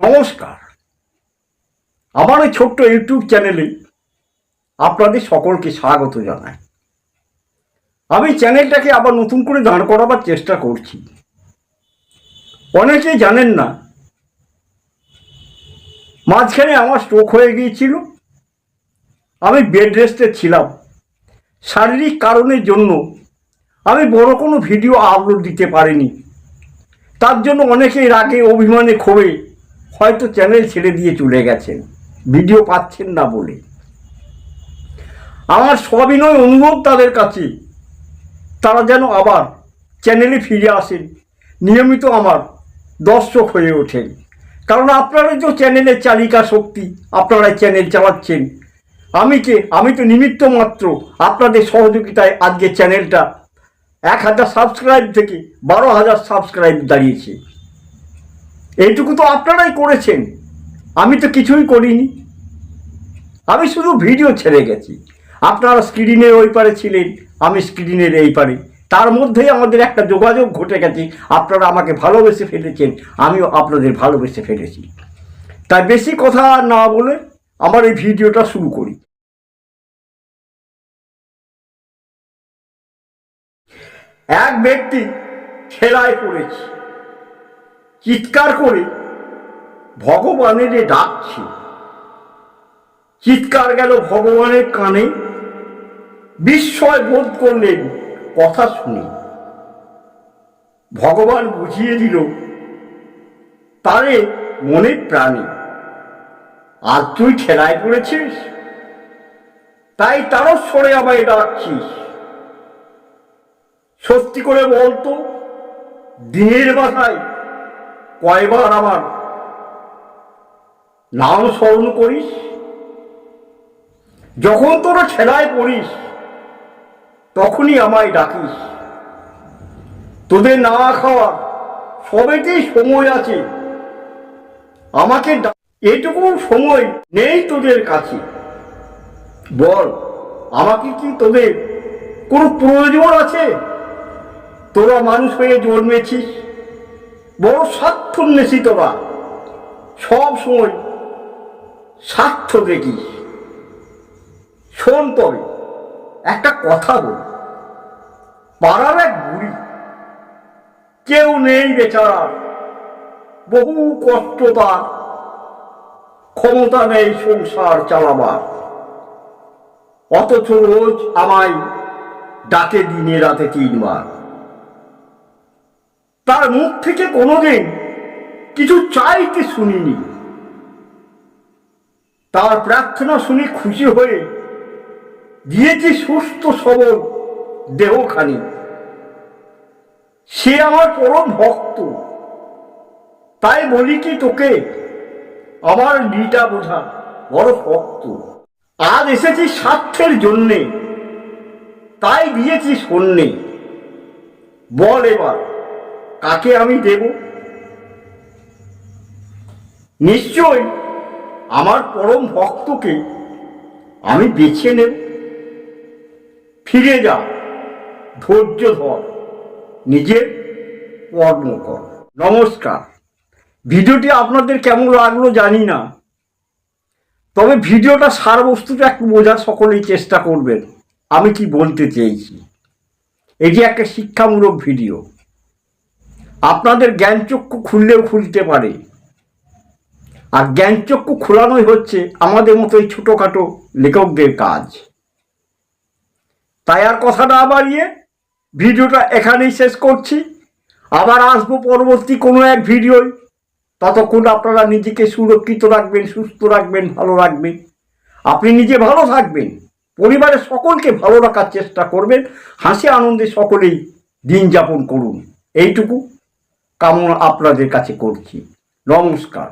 নমস্কার। আমার এই ছোট্ট ইউটিউব চ্যানেলে আপনাদের সকলকে স্বাগত জানাই। আমি চ্যানেলটাকে আবার নতুন করে দাঁড় করাবার চেষ্টা করছি। অনেকেই জানেন না, মাঝখানে আমার স্ট্রোক হয়ে গিয়েছিল। আমি বেড রেস্টে ছিলাম। শারীরিক কারণের জন্য আমি বড় কোনো ভিডিও আপলোড দিতে পারিনি। তার জন্য অনেকেই রাগে অভিমানে ক্ষোভে হয়তো চ্যানেল ছেড়ে দিয়ে চলে গেছেন, ভিডিও পাচ্ছেন না বলে। আমার সবিনয় অনুরোধ তাদের কাছে, তারা যেন আবার চ্যানেলে ফিরে আসেন, নিয়মিত আমার দর্শক হয়ে ওঠেন। কারণ আপনারা যে চ্যানেলের চালিকা শক্তি আপনারা চ্যানেল চালাচ্ছেন। আমি কে? আমি তো নিমিত্ত মাত্র আপনাদের সহযোগিতায় আজকে চ্যানেলটা এক হাজার সাবস্ক্রাইব থেকে বারো হাজার সাবস্ক্রাইব দাঁড়িয়েছে। এইটুকু তো আপনারাই করেছেন। আমি তো কিছুই করিনি। আমি শুধু ভিডিও ছেড়ে গেছি। আপনারা স্ক্রিনের ওই পারে ছিলেন, আমি স্ক্রিনের এই পারে। তার মধ্যেই আমাদের একটা যোগাযোগ ঘটে গেছে, আপনারা আমাকে ভালোবেসে ফেলেছেন, আমিও আপনাদের ভালোবেসে ফেলেছি। তাই বেশি কথা না বলে আমার এই ভিডিওটা শুরু করি। এক ব্যক্তি ঠেলায় পড়েছে। চিৎকার করে ভগবানের ডাকছে চিৎকার গেল ভগবানের কানে। বিস্ময় বোধ করলেন, কথা শুনে। ভগবান বুঝিয়ে দিল, তারে মনে প্রাণী আর তুই ঠেলায় পড়েছিস? তাই তারও সরে আমায় ডাকছিস। সত্যি করে বলতো দিনের মাথায় কয়বার আমার নাম স্মরণ করিস? যখন তোরা ছেলায় পড়িস, তখনই আমায় ডাকিস। তোদের না খাওয়া সবেতেই সময় আছে। আমাকে এটুকু সময় নেই তোদের কাছে। বল, আমাকে কি তোদের কোনো প্রয়োজন আছে? তোরা মানুষ হয়ে জন্মেছিস। বড় স্বার্থন্বেষী তোরা সব সময় স্বার্থ দেখিস শোন তবে, একটা কথা বল। পাড়ার এক বুড়ি, কেউ নেই বেচারা বহু কষ্ট তার, ক্ষমতা নেই সংসার চালাবার। অথচ রোজ আমায় ডাকে দিনে রাতে তিনবার। তার মুখ থেকে কোনোদিন কিছু চাইতে শুনিনি। তার প্রার্থনা শুনে খুশি হয়ে দিয়েছি সুস্থ সবল দেহখানি। সে আমার পরম ভক্ত। তাই বলি কি তোকে, আমার লিটা বোঝা বড় ভক্ত। আজ এসেছি স্বার্থের জন্যে, তাই দিয়েছি শূন্যে। বল এবার। কাকে আমি দেব? নিশ্চয় আমার পরম ভক্তকে আমি বেছে নেব। ফিরে যা, ধৈর্য ধর, নিজের কর্ম কর। নমস্কার। ভিডিওটি আপনাদের কেমন লাগল জানি না। তবে ভিডিওটা সার বস্তুটা একটু বোঝার সকলেই চেষ্টা করবেন। আমি কি বলতে চেয়েছি? এটি একটা শিক্ষামূলক ভিডিও। আপনাদের জ্ঞানচক্ষু খুললেও খুলতে পারে। আর জ্ঞানচক্ষু খোলানোই হচ্ছে আমাদের মতো এই ছোটোখাটো লেখকদের কাজ। তাই আর কথা না বাড়িয়ে ভিডিওটা এখানেই শেষ করছি। আবার আসব পরবর্তী কোনো এক ভিডিওয়। ততক্ষণ আপনারা নিজেকে সুরক্ষিত রাখবেন, সুস্থ রাখবেন, ভালো রাখবেন। আপনি নিজে ভালো থাকবেন। পরিবারের সকলকে ভালো রাখার চেষ্টা করবেন। হাসি আনন্দে সকলেই দিন যাপন করুন। এইটুকু। কামনা আপনাদের কাছে করছি। নমস্কার।